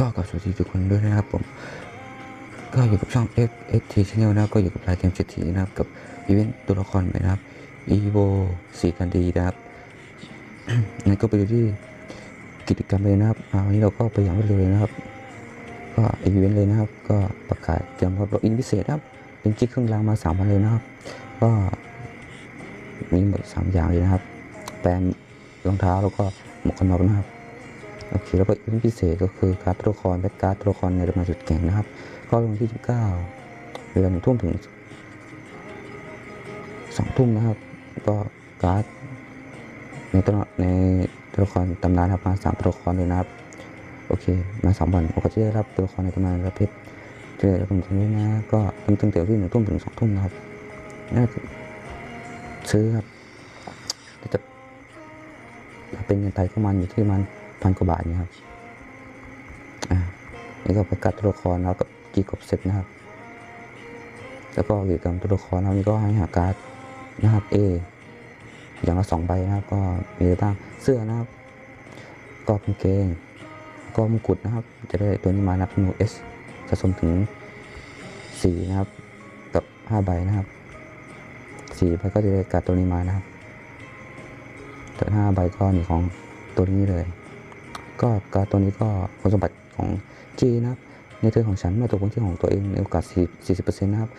ก็กับสวัสดีทุกคนด้วยนะครับผม ก็อยู่กับช่อง F X T Channel นะก็อยู่กับรายเกมเศรษฐีนะครับ กับอีเวนต์ตัวละครใหม่นะครับ Evo 4กันดีนะครับงั้นก็ไปดูที่กิจกรรมเลยนะครับวันนี้เราก็ไปอย่างรวดเร็วเลยนะครับ ก็อีเวนต์เลยนะครับ ก็ประกาศเตรียมรับล็อกอินพิเศษครับ เป็นจิ๊กเครื่องรางมาสามวันเลยนะครับ ก็มีหมดสามอย่างเลยนะครับ แปรงรองเท้าแล้วก็หมวกกันน็อกนะครับ โอเคแล้วก็อีเวนต์พิเศษก็คือการ์ดตัวละครแบ็คการ์ดตัวละครในรายการสุดแข่งนะครับ ก็ลงที่ 19 เวลาหนึ่งทุ่มถึงสองทุ่มนะครับ ก็การ์ดในตัวในตัวละครตำนานครับมาสามตัวละครเลยนะครับ โอเค มาสามวันโอกาสที่ได้รับตัวละครในตำนานรับเพชรที่ได้รับผลตรงนี้นะ ก็ตั้งแต่ที่หนึ่งทุ่มถึงสองทุ่มนะครับน่าซื้อครับจะเป็นเงินไทยก็ประมันอยู่ที่มัน พันกว่าบาทเนะครับอ่านี่ก็ประกาศตัวละครแล้วกับจีกบเซตนะครับ แล้วก็กิจกรรมตัวละครนะนี่ก็ให้หาการ์ดนะครับ A ออย่างละสองใบนะครับ ก็มีอะไรบ้างเสื้อนะครับ ก็กางเกงก็มงกุฎนะครับ จะได้ตัวนี้มานับโนเอสสะสมถึงสี่นะครับ กับห้าใบนะครับสี่ใบก็จะได้การ์ดตัวนี้มานะครับแต่ห้าใบก็หนี่ของตัวนี้เลย ก็การ์ดตัวนี้ก็คุณสมบัติของ G นะครับในเทิร์นของฉันเมื่อตกพื้นที่ของตัวเองในโอกาส 40%นะครับ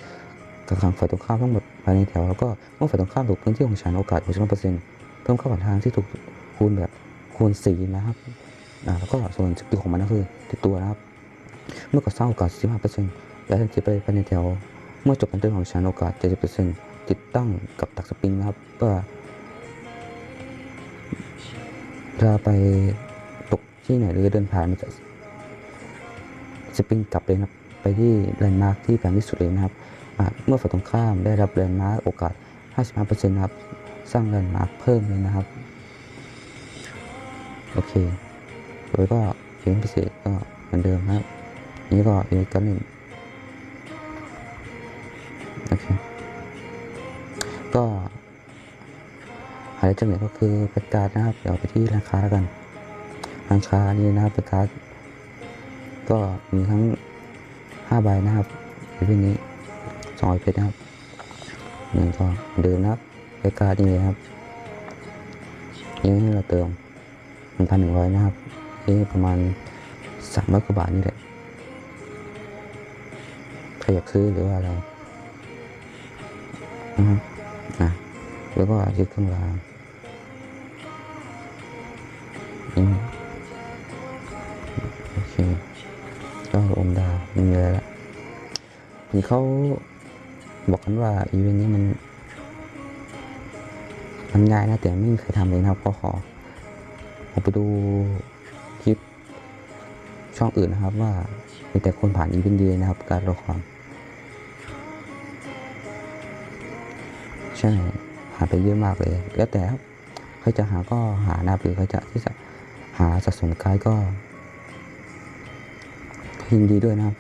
กักขังฝ่ายตรงข้ามทั้งหมดภายในแถวแล้วก็เมื่อฝ่ายตรงข้ามตกพื้นที่ของฉันโอกาส65%เพิ่มเข้ากับทางที่ถูกคูณแบบคูณ4นะครับอ่าแล้วก็ส่วนสกิลของมันก็คือติดตัวนะครับ เมื่อก่อสร้างโอกาส 15%และทันทีไปภายในแถว เมื่อจบการเทิร์นของฉันโอกาส 70%ติดตั้งกับตักสปริงนะครับเพื่อจะไป ที่ไหนหรือเดินผ่านมันจะสปริงกลับเลยนะครับ ไปที่แลนด์มาร์คที่แพงที่สุดเลยนะครับ เมื่อฝ่ายตรงข้ามได้รับแลนด์มาร์คโอกาส 55%นะครับ สร้างแลนด์มาร์คเพิ่มเลยนะครับ โอเคโดยก็เกมพิเศษก็เหมือนเดิมนะครับ นี้ก็เป็นการเล่นโอเค ก็หายจากไหนก็คือป็นการดนะครับ เดี๋ยวไปที่ร้านค้าแล้วกัน ร้านค้านี้นะครับเป็นการดก็มีทั้งห้าใบนะครับในเรื่นี้สองร้อยเพชรนะครับนี่ก็เดิมนะครับรายการนี้เลยครับยังให้เราเติมหนึ่งพันหนึ่งร้อยนะครับนี่ประมาณสามร้อยกว่าบาทนี่แหละใครอยากซื้อหรือว่าอะไรนะครับนะแล้วก็ยึดเครื่องรางอื นี่เขาบอกกันว่าอีเวนต์นี้มันมันง่ายนะแต่ไม่เคยทำเลยนะครับ ก็ขอผมไปดูคลิปช่องอื่นนะครับ ว่ามีแต่คนผ่านอีเวนต์ดีนะครับ การละครใช่หาไปเยอะมากเลย แล้วแต่ครับใครจะหาก็หานะหรือใครจะที่จะหาสะสมกายก็ยินดีด้วยนะครับ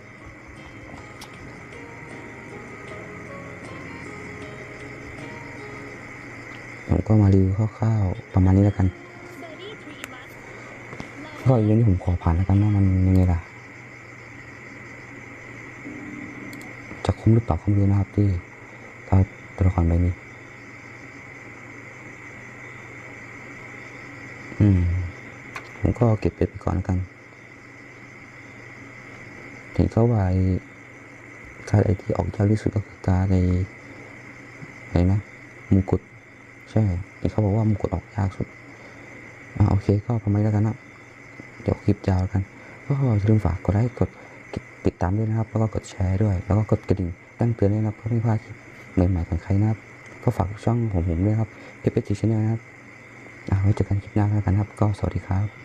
ก็มารีวิวคร่าวๆประมาณนี้แล้วกัน ก็อีกอย่างที่ผมขอผ่านแล้วกันว่ามันยังไงล่ะ จะคุ้มหรือเปล่าก็ไม่รู้นะครับที่ถ้าตัวละครใบนี้ อืม ผมก็เก็บเป็ดไปก่อนแล้วกันเห็นเขาว่าการไอที่ออกยากที่สุดก็คือการดไอไหนนะมงกุฎ ใช่เห็นเขาบอกว่ามงกุฎออกยากสุดอ่าโอเคก็ประมาณนี้แล้วกันนะเดี๋ยวคลิปยาวกัน ก็อย่าลืมฝากกดไลค์กดติดตามด้วยนะครับ แล้วก็กดแชร์ด้วย แล้วก็กดกระดิ่งตั้งเตือนด้วยนะครับเพื่อไม่พลาดคลิปใหม่ๆของใครนะครับ ก็ฝากช่องของผมด้วยครับ f อ g Channel นะครับอ่าไว้เจอกันคลิปหน้าแล้วกันครับ ก็สวัสดีครับ